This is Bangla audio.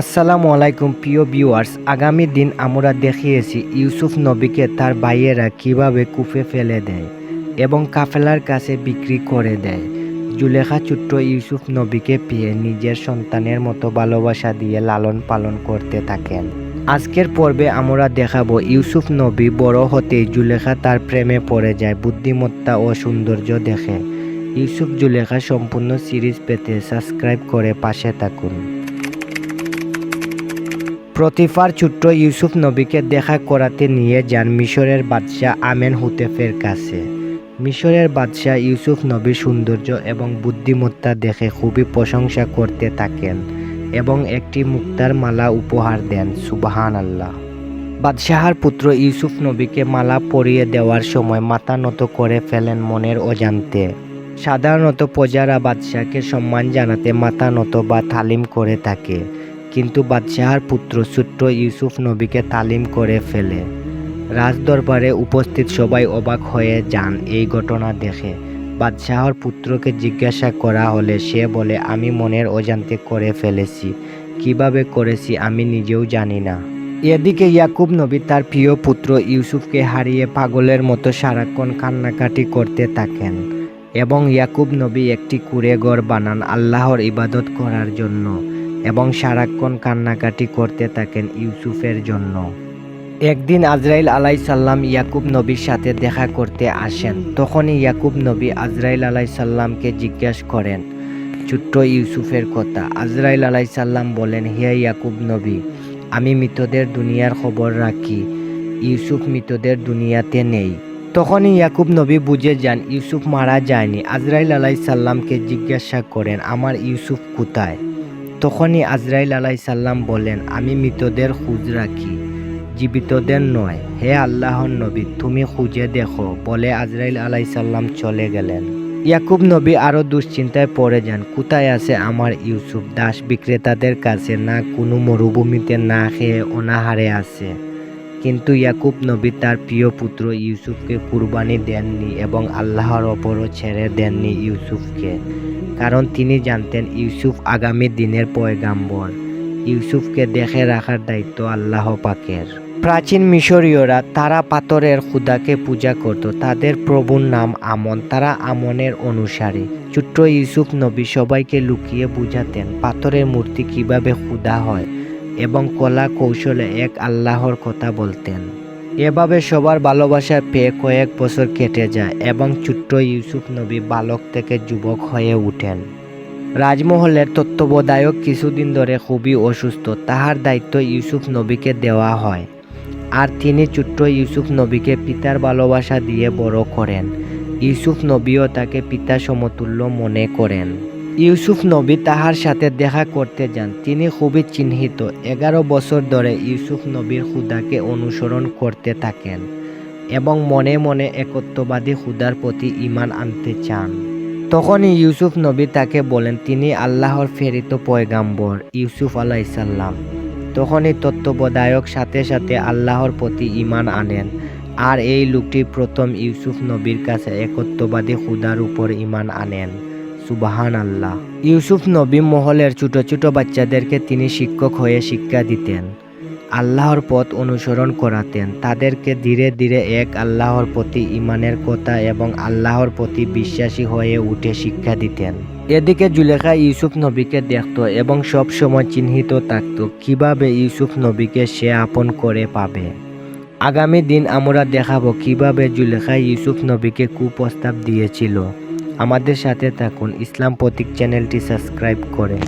আসসালামু আলাইকুম, প্রিয় ভিউয়ার্স আগামী দিন আমরা দেখিয়েছি ইউসুফ নবীকে তার ভাইয়েরা কীভাবে কুফে ফেলে দেয় এবং কাফেলার কাছে বিক্রি করে দেয়। জুলেখা ছোট্ট ইউসুফ নবীকে পেয়ে নিজের সন্তানের মতো ভালোবাসা দিয়ে লালন পালন করতে থাকেন। আজকের পর্বে আমরা দেখাবো ইউসুফ নবী বড় হতেই জুলেখা তার প্রেমে পড়ে যায়, বুদ্ধিমত্তা ও সৌন্দর্য দেখে। ইউসুফ জুলেখা সম্পূর্ণ সিরিজ পেতে সাবস্ক্রাইব করে পাশে থাকুন। প্রতিফার ছোট্ট ইউসুফ নবীকে দেখা করাতে নিয়ে যান মিশরের বাদশাহ আমেন হুতেফের কাছে। মিশরের বাদশাহ ইউসুফ নবীর সৌন্দর্য এবং বুদ্ধিমত্তা দেখে খুবই প্রশংসা করতে থাকেন এবং একটি মুক্তার মালা উপহার দেন সুবাহান আল্লাহ বাদশাহার পুত্র ইউসুফ নবীকে মালা পরিয়ে দেওয়ার সময় মাথা নত করে ফেলেন মনের অজান্তে। সাধারণত প্রজারা বাদশাহকে সম্মান জানাতে মাথা নত বা তালিম করে থাকে। কিন্তু বাদশাহার পুত্র ছোট্ট ইউসুফ নবীকে তালিম করে ফেলে। রাজদরবারে উপস্থিত সবাই অবাক হয়ে যান এই ঘটনা দেখে। বাদশাহর পুত্রকে জিজ্ঞাসা করা হলে সে বলে, আমি মনের অজান্তে করে ফেলেছি। কীভাবে করেছি আমি নিজেও জানি না। এদিকে ইয়াকুব নবী তার প্রিয় পুত্র ইউসুফকে হারিয়ে পাগলের মতো সারাক্ষণ কান্নাকাটি করতে থাকেন এবং ইয়াকুব নবী একটি কুড়ে ঘর বানান আল্লাহর ইবাদত করার জন্য। এবং সারাক্ষণ কান্নাকাটি করতে থাকেন ইউসুফের জন্য। একদিন আজরাইল আলাই সাল্লাম ইয়াকুব নবীর সাথে দেখা করতে আসেন। তখনই ইয়াকুব নবী আজরাইল আলাই সাল্লামকে জিজ্ঞাসা করেন, ছোট্ট ইউসুফের কথা। আজরাইল আলাই সাল্লাম বলেন, হে ইয়াকুব নবী, আমি মৃতদের দুনিয়ার খবর রাখি। ইউসুফ মৃতদের দুনিয়াতে নেই। তখনই ইয়াকুব নবী বুঝে যান, ইউসুফ মারা যায়নি। আজরাইল আলাই সাল্লামকে জিজ্ঞাসা করেন, আমার ইউসুফ কোথায়? তখনই আজরাইল আলাই সাল্লাম বলেন, আমি মৃতদের খুঁজ রাখি, জীবিতদের নয়। হে আল্লাহর নবী, তুমি খুঁজে দেখো। বলে আজরাইল আলাই সাল্লাম চলে গেলেন। ইয়াকুব নবী আরও দুশ্চিন্তায় পড়ে যান, কোথায় আছে আমার ইউসুফ? দাস বিক্রেতাদের কাছে না, কোনো মরুভূমিতে না খেয়ে অনাহারে আছে। কিন্তু ইয়াকুব নবী তার প্রিয় পুত্র ইউসুফকে কুরবানি দেননি এবং আল্লাহর ওপরও ছেড়ে দেননি ইউসুফকে, কারণ তিনি জানতেন ইউসুফ আগামী দিনের পয়গাম্বর। ইউসুফকে দেখে রাখার দায়িত্ব আল্লাহ পাকের। প্রাচীন মিশরীয়রা তারা পাথরের খুদাকে পূজা করত, তাদের প্রভুর নাম আমন, তারা আমনের অনুসারী। ছোট্ট ইউসুফ নবী সবাইকে লুকিয়ে বুঝাতেন পাথরের মূর্তি কীভাবে খুদা হয়। এবং কলা কৌশলে এক আল্লাহর কথা বলতেন। এভাবে সবার ভালোবাসা পেয়ে কয়েক বছর কেটে যায় এবং ছোট্ট ইউসুফ নবী বালক থেকে যুবক হয়ে ওঠেন রাজমহলের তত্ত্বাবধায়ক কিছুদিন ধরে খুবই অসুস্থ। তাহার দায়িত্ব ইউসুফ নবীকে দেওয়া হয়। আর তিনি ছোট্ট ইউসুফ নবীকে পিতার ভালোবাসা দিয়ে বড় করেন। ইউসুফ নবীও তাকে পিতা সমতুল্য মনে করেন। ইউসুফ নবী তাহার সাথে দেখা করতে যান। তিনি খুবই চিহ্নিত। এগারো বছর ধরে ইউসুফ নবীর খুদাকে অনুসরণ করতে থাকেন এবং মনে মনে একত্ববাদী খুদার প্রতি ইমান আনতে চান। তখনই ইউসুফ নবী তাকে বলেন, তিনি আল্লাহর ফেরিত পয়গাম্বর ইউসুফ আলাইসাল্লাম তখনই তত্ত্বাবধায়ক সাথে সাথে আল্লাহর প্রতি ইমান আনেন। আর এই লোকটি প্রথম ইউসুফ নবীর কাছে একত্ববাদী খুদার উপর ইমান আনেন। সুবাহান আল্লাহ ইউসুফ নবী মহলের ছোট ছোট বাচ্চাদেরকে তিনি শিক্ষক হয়ে শিক্ষা দিতেন। আল্লাহর পথ অনুসরণ করাতেন। তাদেরকে ধীরে ধীরে এক আল্লাহর প্রতি ইমানের কথা এবং আল্লাহর প্রতি বিশ্বাসী হয়ে উঠে শিক্ষা দিতেন। এদিকে জুলেখা ইউসুফ নবীকে দেখত এবং সব সময় চিহ্নিত থাকত কীভাবে ইউসুফ নবীকে সে আপন করে পাবে। আগামী দিন আমরা দেখাবো কীভাবে জুলেখা ইউসুফ নবীকে কুপ্রস্তাব দিয়েছিল। আমাদের সাথে থাকুন। ইসলাম প্রতীক চ্যানেলটি সাবস্ক্রাইব করে।